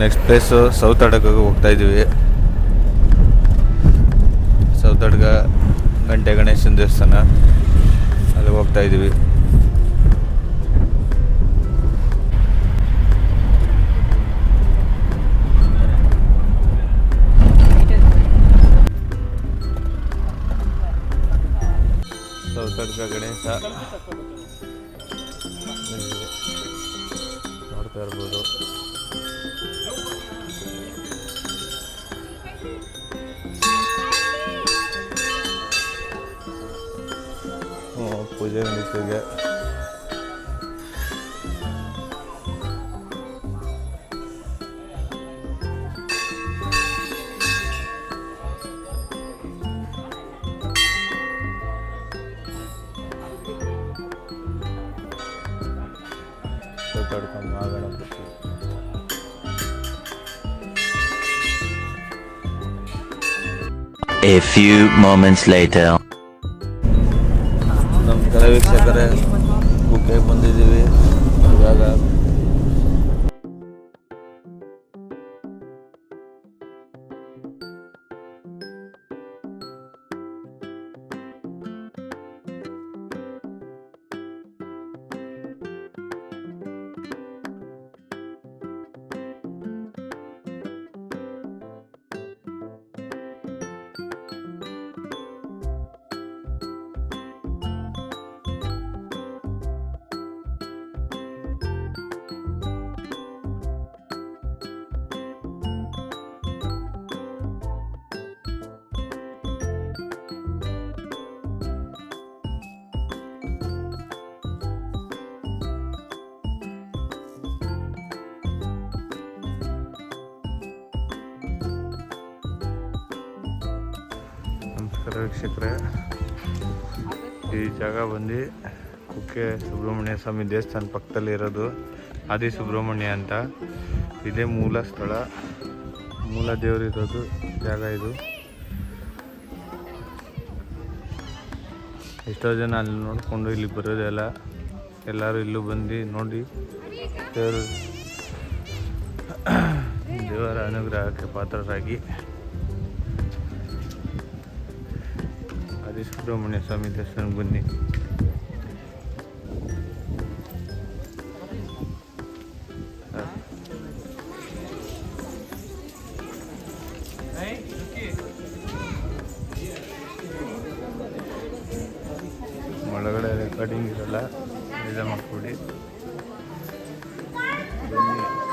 Next place south ಅಡಕಗೆ ಹೋಗ್ತಾ ಇದ್ದೀವಿ. South ಅಡ್ಗ ಗಂಟೆ ಗಣೇಶನ ದೇವಸ್ಥಾನ. ಅಲ್ಲಿ ಹೋಗ್ತಾ ಇದ್ದೀವಿ. ಸೌತ್ ಗಣೇಶ ನೋಡ್ತಾ ಇರ್ಬೋದು. ಪೂಜೆ ನಡೀತಿದೆ ಸುತ್ತಾಡ್ಕೊಂಡು Mahaganapati A few moments later. ನಮ್ಮ ವೀಕ್ಷಕರೇ ಕುಕ್ಕೆ ಬಂದಿದ್ದೀವಿ ಇವಾಗ ನಮಸ್ಕಾರ ವೀಕ್ಷಕರೇ. ಈ ಜಾಗ ಬಂದು ಕುಕ್ಕೆ ಸುಬ್ರಹ್ಮಣ್ಯ ಸ್ವಾಮಿ ದೇವಸ್ಥಾನ ಪಕ್ಕದಲ್ಲಿ ಇರೋದು ಆದಿ ಸುಬ್ರಹ್ಮಣ್ಯ ಅಂತ. ಇದೇ ಮೂಲ ಸ್ಥಳ. ಮೂಲ ದೇವರಿರೋದು ಜಾಗ ಇದು. ಎಷ್ಟೋ ಜನ ಅಲ್ಲಿ ನೋಡಿಕೊಂಡು ಇಲ್ಲಿ ಬರೋದೆಲ್ಲ ಎಲ್ಲರೂ ಇಲ್ಲೂ ಬಂದು ನೋಡಿ ದೇವರು ದೇವರ ಅನುಗ್ರಹಕ್ಕೆ ಪಾತ್ರರಾಗಿ ಆದಿ ಸುಬ್ರಹ್ಮಣ್ಯ ಸ್ವಾಮಿ ದರ್ಶನ ಬನ್ನಿ. ಒಳಗಡೆ ರೆಕಾರ್ಡಿಂಗ್ ಇರಲ್ಲ ಮಾಡ್ಕೊಡಿ. ಬನ್ನಿ.